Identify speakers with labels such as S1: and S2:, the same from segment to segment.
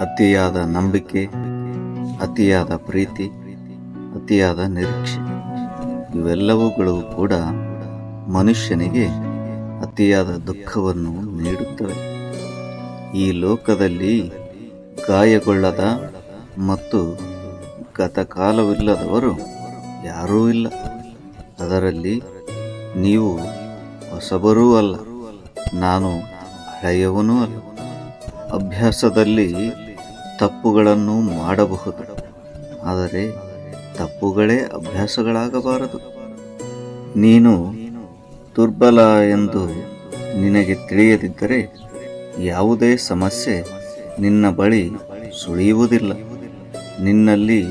S1: ಅತಿಯಾದ ನಂಬಿಕೆ, ಅತಿಯಾದ ಪ್ರೀತಿ, ಅತಿಯಾದ ನಿರೀಕ್ಷೆ. ಇವೆಲ್ಲವುಗಳು ಕೂಡ ಮನುಷ್ಯನಿಗೆ ಅತಿಯಾದ ದುಃಖವನ್ನು ನೀಡುತ್ತವೆ. ಈ ಲೋಕದಲ್ಲಿ ಗಾಯಗೊಳ್ಳದ ಮತ್ತು ಗತಕಾಲವಿಲ್ಲದವರು ಯಾರೂ ಇಲ್ಲ. ಅದರಲ್ಲಿ ನೀವು ಹೊಸಬರೂ ಅಲ್ಲ. ನಾನು ಹಳೆಯವನೂ ಅಲ್ಲ. ಅಭ್ಯಾಸದಲ್ಲಿ ತಪ್ಪುಗಳನ್ನು ಮಾಡಬಹುದು. ಆದರೆ ತಪ್ಪುಗಳೇ ಅಭ್ಯಾಸಗಳಾಗಬಾರದು. ನೀನು ದುರ್ಬಲ ಎಂದು ನಿನಗೆ ತಿಳಿಯದಿದ್ದರೆ ಯಾವುದೇ ಸಮಸ್ಯೆ ನಿನ್ನ ಬಳಿ ಸುಳಿಯುವುದಿಲ್ಲ. ನಿನ್ನಲ್ಲಿ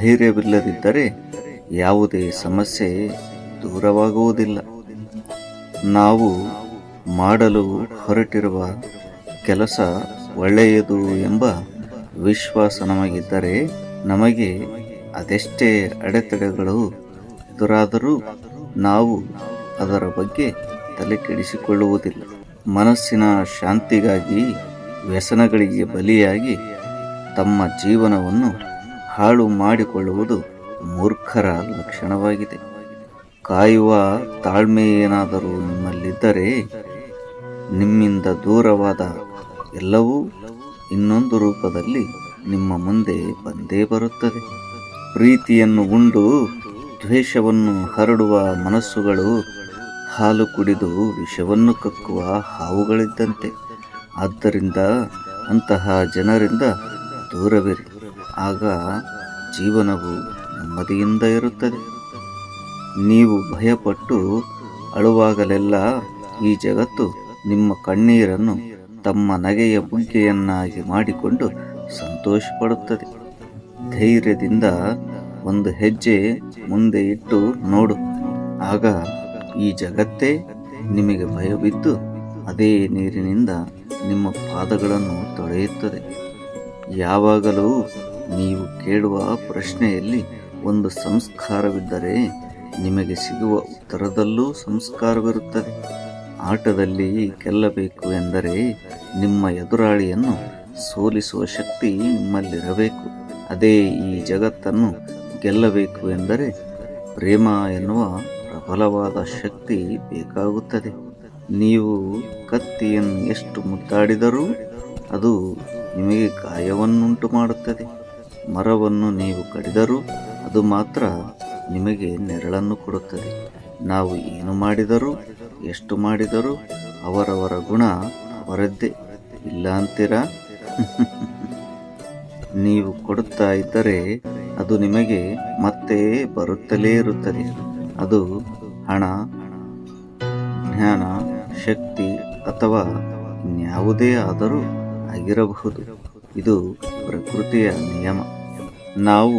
S1: ಧೈರ್ಯವಿಲ್ಲದಿದ್ದರೆ ಯಾವುದೇ ಸಮಸ್ಯೆ ದೂರವಾಗುವುದಿಲ್ಲ. ನಾವು ಮಾಡಲು ಹೊರಟಿರುವ ಕೆಲಸ ಒಳ್ಳೆಯದು ಎಂಬ ವಿಶ್ವಾಸ ನಮಗಿದ್ದರೆ ನಮಗೆ ಅದೆಷ್ಟೇ ಅಡೆತಡೆಗಳು ಎದುರಾದರೂ ನಾವು ಅದರ ಬಗ್ಗೆ ತಲೆ ಕೆಡಿಸಿಕೊಳ್ಳುವುದಿಲ್ಲ ಮನಸ್ಸಿನ ಶಾಂತಿಗಾಗಿ, ವ್ಯಸನಗಳಿಗೆ ಬಲಿಯಾಗಿ ತಮ್ಮ ಜೀವನವನ್ನು ಹಾಳು ಮಾಡಿಕೊಳ್ಳುವುದು ಮೂರ್ಖರ ಲಕ್ಷಣವಾಗಿದೆ. ಕಾಯುವ ತಾಳ್ಮೆ ಏನಾದರೂ ನಿಮ್ಮಲ್ಲಿದ್ದರೆ ನಿಮ್ಮಿಂದ ದೂರವಾದ ಎಲ್ಲವೂ ಇನ್ನೊಂದು ರೂಪದಲ್ಲಿ ನಿಮ್ಮ ಮುಂದೆ ಬಂದೇ ಬರುತ್ತದೆ. ಪ್ರೀತಿಯನ್ನು ಉಂಡು ದ್ವೇಷವನ್ನು ಹರಡುವ ಮನಸ್ಸುಗಳು, ಹಾಲು ಕುಡಿದು ವಿಷವನ್ನು ಕಕ್ಕುವ ಹಾವುಗಳಿದ್ದಂತೆ. ಆದ್ದರಿಂದ ಅಂತಹ ಜನರಿಂದ ದೂರವಿರಿ. ಆಗ ಜೀವನವು ನೆಮ್ಮದಿಯಿಂದ ಇರುತ್ತದೆ. ನೀವು ಭಯಪಟ್ಟು ಅಳುವಾಗಲೆಲ್ಲ ಈ ಜಗತ್ತು ನಿಮ್ಮ ಕಣ್ಣೀರನ್ನು ತಮ್ಮ ನಗೆಯ ಬುಗ್ಗೆಯನ್ನಾಗಿ ಮಾಡಿಕೊಂಡು ಸಂತೋಷಪಡುತ್ತದೆ. ಧೈರ್ಯದಿಂದ ಒಂದು ಹೆಜ್ಜೆ ಮುಂದೆ ಇಟ್ಟು ನೋಡು. ಆಗ ಈ ಜಗತ್ತೇ ನಿಮಗೆ ಭಯವಿದ್ದು ಅದೇ ನೀರಿನಿಂದ ನಿಮ್ಮ ಪಾದಗಳನ್ನು ತೊಳೆಯುತ್ತದೆ. ಯಾವಾಗಲೂ ನೀವು ಕೇಳುವ ಪ್ರಶ್ನೆಯಲ್ಲಿ ಒಂದು ಸಂಸ್ಕಾರವಿದ್ದರೆ ನಿಮಗೆ ಸಿಗುವ ಉತ್ತರದಲ್ಲೂ ಸಂಸ್ಕಾರವಿರುತ್ತದೆ. ಆಟದಲ್ಲಿ ಗೆಲ್ಲಬೇಕು ಎಂದರೆ ನಿಮ್ಮ ಎದುರಾಳಿಯನ್ನು ಸೋಲಿಸುವ ಶಕ್ತಿ ನಿಮ್ಮಲ್ಲಿರಬೇಕು. ಅದೇ ಈ ಜಗತ್ತನ್ನು ಗೆಲ್ಲಬೇಕು ಎಂದರೆ ಪ್ರೇಮ ಎನ್ನುವ ಪ್ರಬಲವಾದ ಶಕ್ತಿ ಬೇಕಾಗುತ್ತದೆ. ನೀವು ಕತ್ತಿಯನ್ನು ಎಷ್ಟು ಮುದ್ದಾಡಿದರೂ ಅದು ನಿಮಗೆ ಗಾಯವನ್ನುಂಟು ಮಾಡುತ್ತದೆ. ಮರವನ್ನು ನೀವು ಕಡಿದರೂ ಅದು ಮಾತ್ರ ನಿಮಗೆ ನೆರಳನ್ನು ಕೊಡುತ್ತದೆ. ನಾವು ಏನು ಮಾಡಿದರೂ ಎಷ್ಟು ಮಾಡಿದರೂ ಅವರವರ ಗುಣ ಅವರದ್ದೇ. ಇಲ್ಲ ಅಂತೀರಾ ನೀವು ಕೊಡುತ್ತಾ ಇದ್ದರೆ ಅದು ನಿಮಗೆ ಮತ್ತೆ ಬರುತ್ತಲೇ ಇರುತ್ತದೆ. ಅದು ಹಣ, ಜ್ಞಾನ, ಶಕ್ತಿ ಅಥವಾ ಯಾವುದೇ ಆದರೂ ಆಗಿರಬಹುದು. ಇದು ಪ್ರಕೃತಿಯ ನಿಯಮ. ನಾವು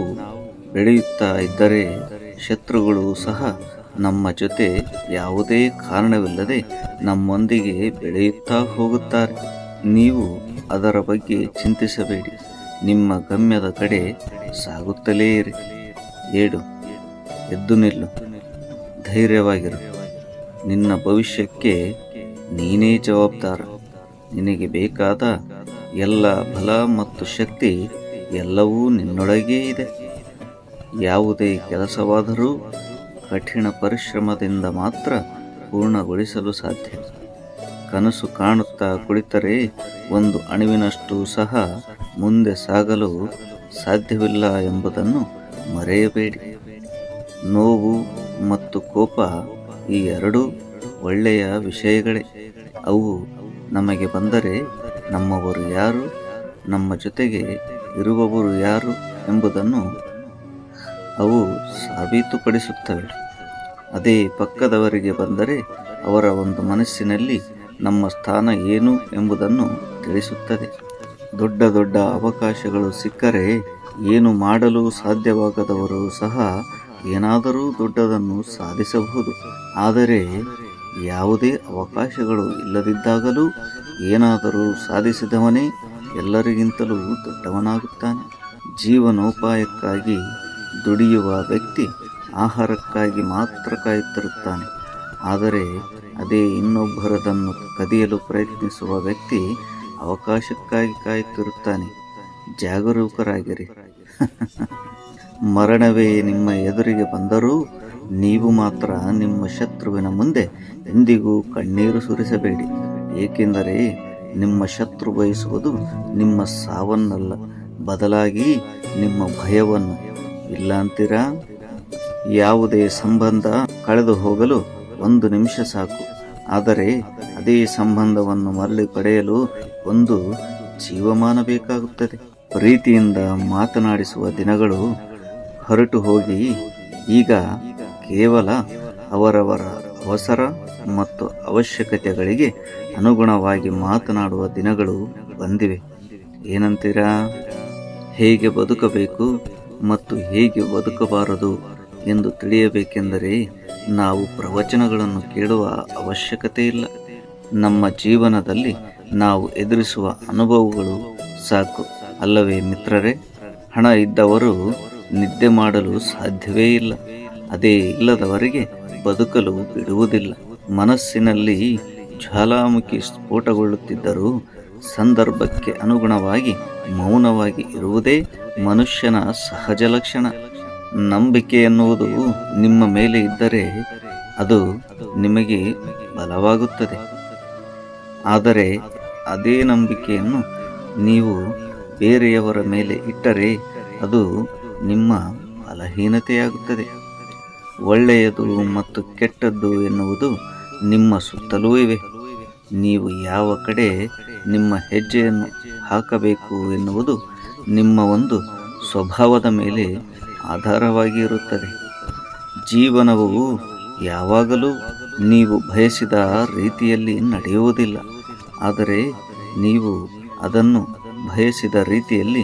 S1: ಬೆಳೆಯುತ್ತಾ ಇದ್ದರೆ ಶತ್ರುಗಳು ಸಹ ನಮ್ಮ ಜೊತೆ ಯಾವುದೇ ಕಾರಣವಿಲ್ಲದೆ ನಮ್ಮೊಂದಿಗೆ ಬೆಳೆಯುತ್ತಾ ಹೋಗುತ್ತಾರೆ. ನೀವು ಅದರ ಬಗ್ಗೆ ಚಿಂತಿಸಬೇಡಿ. ನಿಮ್ಮ ಗಮ್ಯದ ಕಡೆ ಸಾಗುತ್ತಲೇ ಇರಿ. ಏಡು ಎದ್ದು ನಿಲ್ಲು. ಧೈರ್ಯವಾಗಿರು. ನಿನ್ನ ಭವಿಷ್ಯಕ್ಕೆ ನೀನೇ ಜವಾಬ್ದಾರ. ನಿನಗೆ ಬೇಕಾದ ಎಲ್ಲ ಬಲ ಮತ್ತು ಶಕ್ತಿ ಎಲ್ಲವೂ ನಿನ್ನೊಳಗೇ ಇದೆ. ಯಾವುದೇ ಕೆಲಸವಾದರೂ ಕಠಿಣ ಪರಿಶ್ರಮದಿಂದ ಮಾತ್ರ ಪೂರ್ಣಗೊಳಿಸಲು ಸಾಧ್ಯ. ಕನಸು ಕಾಣುತ್ತಾ ಕುಳಿತರೆ ಒಂದು ಅಣುವಿನಷ್ಟು ಸಹ ಮುಂದೆ ಸಾಗಲು ಸಾಧ್ಯವಿಲ್ಲ ಎಂಬುದನ್ನು ಮರೆಯಬೇಡಿ. ನೋವು ಮತ್ತು ಕೋಪ ಈ ಎರಡೂ ಒಳ್ಳೆಯ ವಿಷಯಗಳೇ. ಅವು ನಮಗೆ ಬಂದರೆ ನಮ್ಮವರು ಯಾರು? ನಮ್ಮ ಜೊತೆಗೆ ಇರುವವರು ಯಾರು? ಎಂಬುದನ್ನು ಅವು ಸಾಬೀತುಪಡಿಸುತ್ತವೆ. ಅದೇ ಪಕ್ಕದವರಿಗೆ ಬಂದರೆ ಅವರ ಒಂದು ಮನಸ್ಸಿನಲ್ಲಿ ನಮ್ಮ ಸ್ಥಾನ ಏನು ಎಂಬುದನ್ನು ತಿಳಿಸುತ್ತದೆ. ದೊಡ್ಡ ದೊಡ್ಡ ಅವಕಾಶಗಳು ಸಿಕ್ಕರೆ ಏನು ಮಾಡಲು ಸಾಧ್ಯವಾಗದವರು ಸಹ ಏನಾದರೂ ದೊಡ್ಡದನ್ನು ಸಾಧಿಸಬಹುದು. ಆದರೆ ಯಾವುದೇ ಅವಕಾಶಗಳು ಇಲ್ಲದಿದ್ದಾಗಲೂ ಏನಾದರೂ ಸಾಧಿಸಿದವನೇ ಎಲ್ಲರಿಗಿಂತಲೂ ದೊಡ್ಡವನಾಗುತ್ತಾನೆ. ಜೀವನೋಪಾಯಕ್ಕಾಗಿ ದುಡಿಯುವ ವ್ಯಕ್ತಿ ಆಹಾರಕ್ಕಾಗಿ ಮಾತ್ರ ಕಾಯುತ್ತಿರುತ್ತಾನೆ ಆದರೆ ಅದೇ ಇನ್ನೊಬ್ಬರದನ್ನು ಕದಿಯಲು ಪ್ರಯತ್ನಿಸುವ ವ್ಯಕ್ತಿ ಅವಕಾಶಕ್ಕಾಗಿ ಕಾಯುತ್ತಿರುತ್ತಾನೆ ಜಾಗರೂಕರಾಗಿರಿ. ಮರಣವೇ ನಿಮ್ಮ ಎದುರಿಗೆ ಬಂದರೂ ನೀವು ಮಾತ್ರ ನಿಮ್ಮ ಶತ್ರುವಿನ ಮುಂದೆ ಎಂದಿಗೂ ಕಣ್ಣೀರು ಸುರಿಸಬೇಡಿ. ಏಕೆಂದರೆ ನಿಮ್ಮ ಶತ್ರು ಬಯಸುವುದು ನಿಮ್ಮ ಸಾವನ್ನಲ್ಲ. ಬದಲಾಗಿ ನಿಮ್ಮ ಭಯವನ್ನು. ಇಲ್ಲ ಅಂತೀರಾ ಯಾವುದೇ ಸಂಬಂಧ ಕಳೆದು ಹೋಗಲು ಒಂದು ನಿಮಿಷ ಸಾಕು. ಆದರೆ ಅದೇ ಸಂಬಂಧವನ್ನು ಮರಳಿ ಪಡೆಯಲು ಒಂದು ಜೀವಮಾನ ಬೇಕಾಗುತ್ತದೆ. ಪ್ರೀತಿಯಿಂದ ಮಾತನಾಡಿಸುವ ದಿನಗಳು ಹೊರಟು ಹೋಗಿ ಈಗ ಕೇವಲ ಅವರವರ ಅವಸರ ಮತ್ತು ಅವಶ್ಯಕತೆಗಳಿಗೆ ಅನುಗುಣವಾಗಿ ಮಾತನಾಡುವ ದಿನಗಳು ಬಂದಿವೆ. ಏನಂತೀರಾ? ಹೇಗೆ ಬದುಕಬೇಕು? ಮತ್ತು ಹೇಗೆ ಬದುಕಬಾರದು ಎಂದು ತಿಳಿಯಬೇಕೆಂದರೆ ನಾವು ಪ್ರವಚನಗಳನ್ನು ಕೇಳುವ ಅವಶ್ಯಕತೆ ಇಲ್ಲ. ನಮ್ಮ ಜೀವನದಲ್ಲಿ ನಾವು ಎದುರಿಸುವ ಅನುಭವಗಳು ಸಾಕು. ಅಲ್ಲವೇ ಮಿತ್ರರೇ, ಹಣ ಇದ್ದವರು ನಿದ್ದೆ ಮಾಡಲು ಸಾಧ್ಯವೇ ಇಲ್ಲ. ಅದೇ ಇಲ್ಲದವರಿಗೆ ಬದುಕಲು ಬಿಡುವುದಿಲ್ಲ. ಮನಸ್ಸಿನಲ್ಲಿ ಜ್ವಾಲಾಮುಖಿ ಸ್ಫೋಟಗೊಳ್ಳುತ್ತಿದ್ದರೂ ಸಂದರ್ಭಕ್ಕೆ ಅನುಗುಣವಾಗಿ ಮೌನವಾಗಿ ಇರುವುದೇ ಮನುಷ್ಯನ ಸಹಜ ಲಕ್ಷಣ. ನಂಬಿಕೆ ಎನ್ನುವುದು ನಿಮ್ಮ ಮೇಲೆ ಇದ್ದರೆ ಅದು ನಿಮಗೆ ಬಲವಾಗುತ್ತದೆ. ಆದರೆ ಅದೇ ನಂಬಿಕೆಯನ್ನು ನೀವು ಬೇರೆಯವರ ಮೇಲೆ ಇಟ್ಟರೆ ಅದು ನಿಮ್ಮ ಬಲಹೀನತೆಯಾಗುತ್ತದೆ. ಒಳ್ಳೆಯದು ಮತ್ತು ಕೆಟ್ಟದ್ದು ಎನ್ನುವುದು ನಿಮ್ಮ ಸುತ್ತಲೂ ಇವೆ. ನೀವು ಯಾವ ಕಡೆ ನಿಮ್ಮ ಹೆಜ್ಜೆಯನ್ನು ಹಾಕಬೇಕು ಎನ್ನುವುದು ನಿಮ್ಮ ಒಂದು ಸ್ವಭಾವದ ಮೇಲೆ ಆಧಾರವಾಗಿ ಇರುತ್ತದೆ. ಜೀವನವು ಯಾವಾಗಲೂ ನೀವು ಬಯಸಿದ ರೀತಿಯಲ್ಲಿ ನಡೆಯುವುದಿಲ್ಲ. ಆದರೆ ನೀವು ಅದನ್ನು ಬಯಸಿದ ರೀತಿಯಲ್ಲಿ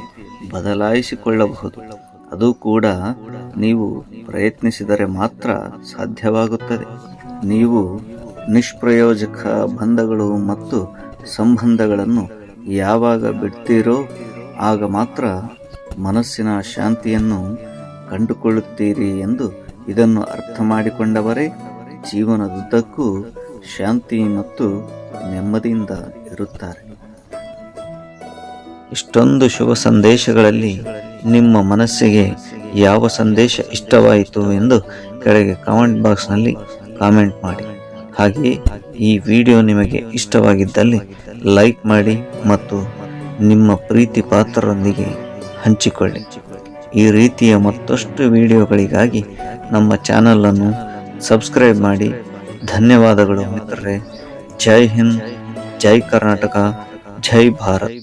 S1: ಬದಲಾಯಿಸಿಕೊಳ್ಳಬಹುದು. ಅದು ಕೂಡ ನೀವು ಪ್ರಯತ್ನಿಸಿದರೆ ಮಾತ್ರ ಸಾಧ್ಯವಾಗುತ್ತದೆ. ನೀವು ನಿಷ್ಪ್ರಯೋಜಕ ಬಂಧಗಳು ಮತ್ತು ಸಂಬಂಧಗಳನ್ನು ಯಾವಾಗ ಬಿಡ್ತೀರೋ ಆಗ ಮಾತ್ರ ಮನಸ್ಸಿನ ಶಾಂತಿಯನ್ನು ಕಂಡುಕೊಳ್ಳುತ್ತೀರಿ ಎಂದು ಇದನ್ನು ಅರ್ಥ ಮಾಡಿಕೊಂಡವರೇ ಜೀವನದುದ್ದಕ್ಕೂ ಶಾಂತಿ ಮತ್ತು ನೆಮ್ಮದಿಯಿಂದ ಇರುತ್ತಾರೆ. ಇಷ್ಟೊಂದು ಶುಭ ಸಂದೇಶಗಳಲ್ಲಿ ನಿಮ್ಮ ಮನಸ್ಸಿಗೆ ಯಾವ ಸಂದೇಶ ಇಷ್ಟವಾಯಿತು ಎಂದು ಕೆಳಗೆ ಕಾಮೆಂಟ್ ಬಾಕ್ಸ್ನಲ್ಲಿ ಕಾಮೆಂಟ್ ಮಾಡಿ. ಹಾಗೆಯೇ ಈ ವಿಡಿಯೋ ನಿಮಗೆ ಇಷ್ಟವಾಗಿದ್ದಲ್ಲಿ ಲೈಕ್ ಮಾಡಿ ಮತ್ತು ನಿಮ್ಮ ಪ್ರೀತಿ ಪಾತ್ರರೊಂದಿಗೆ ಹಂಚಿಕೊಳ್ಳಿ. ಈ ರೀತಿಯ ಮತ್ತಷ್ಟು ವಿಡಿಯೋಗಳಿಗಾಗಿ ನಮ್ಮ ಚಾನಲನ್ನು ಸಬ್ಸ್ಕ್ರೈಬ್ ಮಾಡಿ. ಧನ್ಯವಾದಗಳು ಮಿತ್ರರೇ. ಜೈ ಹಿಂದ್, ಜೈ ಕರ್ನಾಟಕ, ಜೈ ಭಾರತ್.